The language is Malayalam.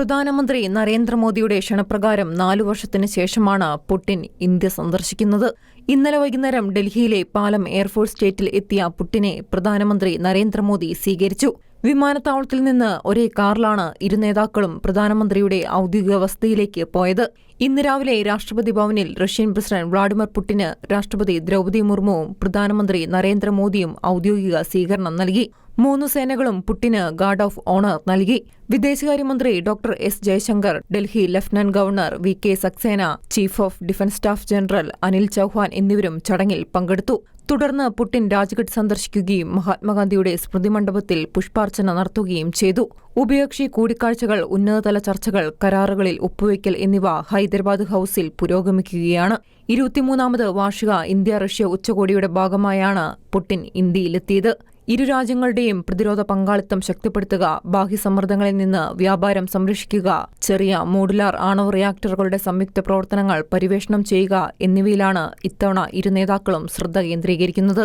പ്രധാനമന്ത്രി നരേന്ദ്രമോദിയുടെ ക്ഷണപ്രകാരം നാലു വർഷത്തിന് ശേഷമാണ് പുടിൻ ഇന്ത്യ സന്ദർശിക്കുന്നത്. ഇന്നലെ വൈകുന്നേരം ഡൽഹിയിലെ പാലം എയർഫോഴ്സ് സ്റ്റേറ്റിൽ എത്തിയ പുടിനെ പ്രധാനമന്ത്രി നരേന്ദ്രമോദി സ്വീകരിച്ചു. വിമാനത്താവളത്തിൽ നിന്ന് ഒരേ കാറിലാണ് ഇരു നേതാക്കളും പ്രധാനമന്ത്രിയുടെ ഔദ്യോഗിക വസതിയിലേക്ക് പോയത്. ഇന്ന് രാവിലെ രാഷ്ട്രപതി ഭവനിൽ റഷ്യൻ പ്രസിഡന്റ് വ്ളാഡിമിർ പുടിന് രാഷ്ട്രപതി ദ്രൗപദി മുർമുവും പ്രധാനമന്ത്രി നരേന്ദ്രമോദിയും ഔദ്യോഗിക സ്വീകരണം നൽകി. മൂന്ന് സേനകളും പുട്ടിന് ഗാർഡ് ഓഫ് ഓണർ നൽകി. വിദേശകാര്യമന്ത്രി doctor S Jaishankar Delhi lieutenant governor V K Saxena chief of defence staff general Anil Chauhan എന്നിവരും ചടങ്ങിൽ പങ്കെടുത്തു. തുടർന്ന് പുടിൻ രാജ്ഘട്ട് സന്ദർശിക്കുകയും മഹാത്മാഗാന്ധിയുടെ സ്മൃതി മണ്ഡപത്തിൽ പുഷ്പാർച്ചന നടത്തുകയും ചെയ്തു. ഉഭയകക്ഷി കൂടിക്കാഴ്ചകൾ ഉന്നതതല ചർച്ചകൾ കരാറുകളിൽ ഒപ്പുവയ്ക്കൽ എന്നിവ ഹൈദരാബാദ് ഹൌസിൽ പുരോഗമിക്കുകയാണ്. ഇരുപത്തിമൂന്നാമത് വാർഷിക ഇന്ത്യ റഷ്യ ഉച്ചകോടിയുടെ ഭാഗമായാണ് പുടിൻ ഇന്ത്യയിലെത്തിയത്. ഇരു രാജ്യങ്ങളുടെയും പ്രതിരോധ പങ്കാളിത്തം ശക്തിപ്പെടുത്തുക ബാഹ്യ സമ്മർദ്ദങ്ങളിൽ നിന്ന് വ്യാപാരം സംരക്ഷിക്കുക ചെറിയ മോഡുലാർ ആണവ റിയാക്ടറുകളുടെ സംയുക്ത പ്രവർത്തനങ്ങൾ പര്യവേഷണം ചെയ്യുക എന്നിവയിലാണ് ഇത്തവണ ഇരു നേതാക്കളും ശ്രദ്ധ കേന്ദ്രീകരിക്കുന്നത്.